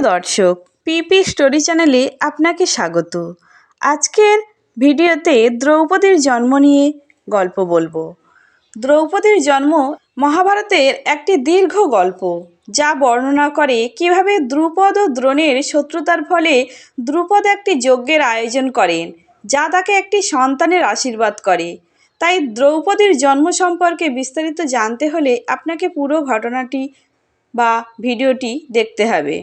দর্শক, পিপি স্টোরি চ্যানেলে আপনাকে স্বাগত। আজকের ভিডিওতে দ্রৌপদীর জন্ম নিয়ে গল্প বলব। দ্রৌপদীর জন্ম মহাভারতের একটি দীর্ঘ গল্প, যা বর্ণনা করে কীভাবে দ্রুপদ ও দ্রোণের শত্রুতার ফলে দ্রুপদ একটি যজ্ঞের আয়োজন করেন, যা তাকে একটি সন্তানের আশীর্বাদ করে। তাই দ্রৌপদীর জন্ম সম্পর্কে বিস্তারিত জানতে হলে আপনাকে পুরো ঘটনাটি বা ভিডিওটি দেখতে হবে।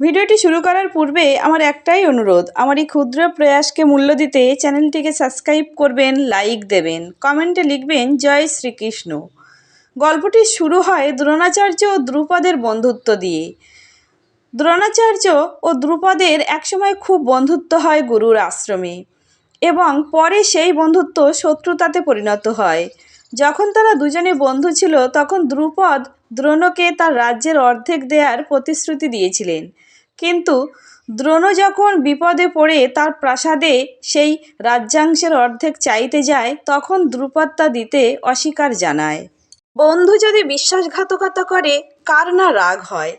ভিডিওটি শুরু করার পূর্বে আমার একটাই অনুরোধ, আমার এই ক্ষুদ্র প্রয়াসকে মূল্য দিতে চ্যানেলটিকে সাবস্ক্রাইব করবেন, লাইক দেবেন, কমেন্টে লিখবেন, জয় শ্রীকৃষ্ণ। গল্পটি শুরু হয় দ্রোণাচার্য ও দ্রুপদের বন্ধুত্ব দিয়ে। দ্রোণাচার্য ও দ্রুপদের একসময় খুব বন্ধুত্ব হয় গুরুর আশ্রমে এবং পরে সেই বন্ধুত্ব শত্রুতাতে পরিণত হয়। যখন তারা দুজনে বন্ধু ছিল, তখন দ্রুপদ দ্রোণকে তার রাজ্যের অর্ধেক দেওয়ার প্রতিশ্রুতি দিয়েছিলেন। কিন্তু দ্রোণ যখন বিপদে পড়ে তার প্রাসাদে সেই রাজ্যাংশের অর্ধেক চাইতে যায়, তখন দ্রুপদ তা দিতে অস্বীকার জানায়। বন্ধু যদি বিশ্বাসঘাতকতা করে, কার না রাগ হয়?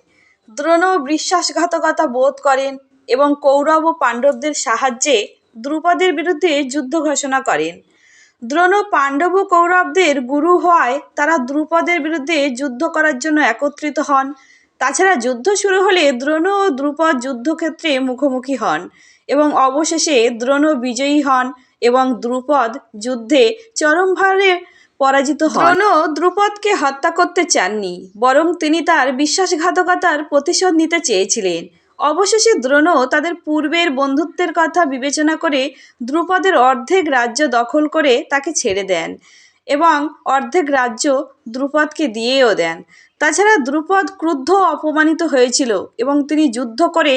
দ্রোণ বিশ্বাসঘাতকতা বোধ করেন এবং কৌরব ও পাণ্ডবদের সাহায্যে দ্রুপদের বিরুদ্ধে যুদ্ধ ঘোষণা করেন। দ্রোণ পাণ্ডব ও কৌরবদের গুরু হওয়ায় তারা দ্রুপদের বিরুদ্ধে যুদ্ধ করার জন্য একত্রিত হন। তাছাড়া যুদ্ধ শুরু হলে দ্রোণ ও দ্রুপদ যুদ্ধক্ষেত্রে মুখোমুখি হন এবং অবশেষে দ্রোণ বিজয়ী হন এবং দ্রুপদ যুদ্ধে চরমভাবে পরাজিত হন। দ্রোণ দ্রুপদকে হত্যা করতে চাননি বরং তিনি তার বিশ্বাসঘাতকতার প্রতিশোধ নিতে চেয়েছিলেন। অবশেষে দ্রোণ তাদের পূর্বের বন্ধুত্বের কথা বিবেচনা করে দ্রুপদের অর্ধেক রাজ্য দখল করে তাকে ছেড়ে দেন। এবং অর্ধেক রাজ্য দ্রুপদকে দিয়েও দেন। তাছাড়া দ্রুপদ ক্রুদ্ধ অপমানিত হয়েছিল এবং তিনি যুদ্ধ করে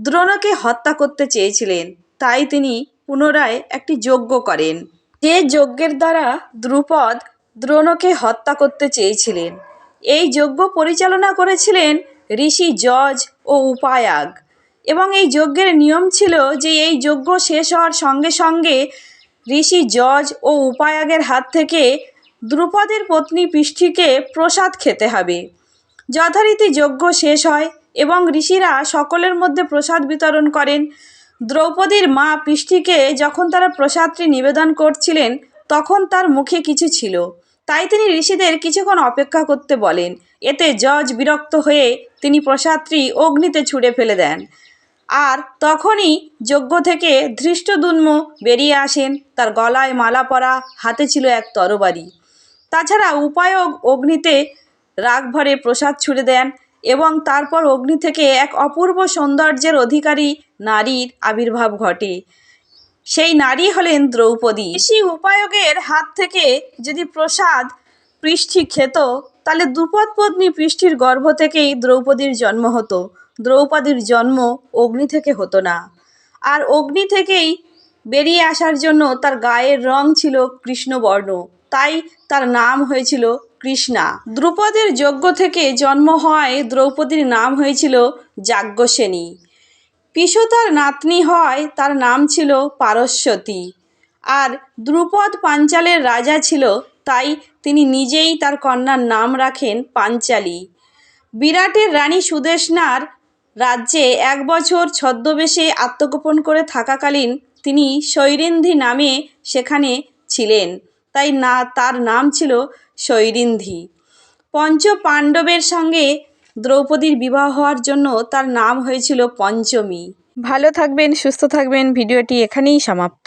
দ্রোণকে হত্যা করতে চেয়েছিলেন। তাই তিনি পুনরায় একটি যজ্ঞ করেন। যে যজ্ঞের দ্বারা দ্রুপদ দ্রোণকে হত্যা করতে চেয়েছিলেন, এই যজ্ঞ পরিচালনা করেছিলেন ঋষি যজ ও উপায়াগ। এবং এই যজ্ঞের নিয়ম ছিল যে এই যজ্ঞ শেষ হওয়ার সঙ্গে সঙ্গে ঋষি যজ ও উপায়াগের হাত থেকে দ্রুপদের পত্নী পৃষ্ঠিকে প্রসাদ খেতে হবে। যথারীতি যজ্ঞ শেষ হয় এবং ঋষিরা সকলের মধ্যে প্রসাদ বিতরণ করেন। দ্রৌপদীর মা পৃষ্ঠিকে যখন তারা প্রসাদটি নিবেদন করছিলেন, তখন তার মুখে কিছু ছিল। তাই তিনি ঋষিদের কিছুক্ষণ অপেক্ষা করতে বলেন। এতে জজ বিরক্ত হয়ে তিনি প্রসাদটি অগ্নিতে ছুঁড়ে ফেলে দেন। আর তখনই যজ্ঞ থেকে ধৃষ্টদুন্ম বেরিয়ে আসেন। তার গলায় মালা পরা হাতে ছিল এক তরবারি। তাছাড়া উপায়ক অগ্নিতে রাগ ভরে প্রসাদ ছুড়ে দেন এবং তারপর অগ্নি থেকে এক অপূর্ব সৌন্দর্যের অধিকারী নারীর আবির্ভাব ঘটে। সেই নারী হলেন দ্রৌপদী। ঋষি উপায়কের হাত থেকে যদি প্রসাদ পৃষ্ঠি খেত, তাহলে দ্রুপদ পত্নী পৃষ্ঠির গর্ভ থেকেই দ্রৌপদীর জন্ম হতো। দ্রৌপদীর জন্ম অগ্নি থেকে হতো না। আর অগ্নি থেকেই বেরিয়ে আসার জন্য তার গায়ের রং ছিল কৃষ্ণবর্ণ, তাই তার নাম হয়েছিল কৃষ্ণা। দ্রুপদের যজ্ঞ থেকে জন্ম হওয়ায় দ্রৌপদীর নাম হয়েছিল যাজ্ঞসেনী। পিসু তার নাতনি হয় তার নাম ছিল পারস্বতী। আর দ্রুপদ পাঞ্চালের রাজা ছিল, তাই তিনি নিজেই তার কন্যার নাম রাখেন পাঞ্চালী। বিরাটের রানী সুদেশনার রাজ্যে এক বছর ছদ্মবেশে আত্মগোপন করে থাকাকালীন তিনি শৈরেন্দ্রী নামে সেখানে ছিলেন। তাই না, তার নাম ছিল শৈরিন্ধি পঞ্চ পাণ্ডবের সঙ্গে দ্রৌপদীর বিবাহ হওয়ার জন্য তার নাম হয়েছিল পঞ্চমী। ভালো থাকবেন, সুস্থ থাকবেন। ভিডিওটি এখানেই সমাপ্ত।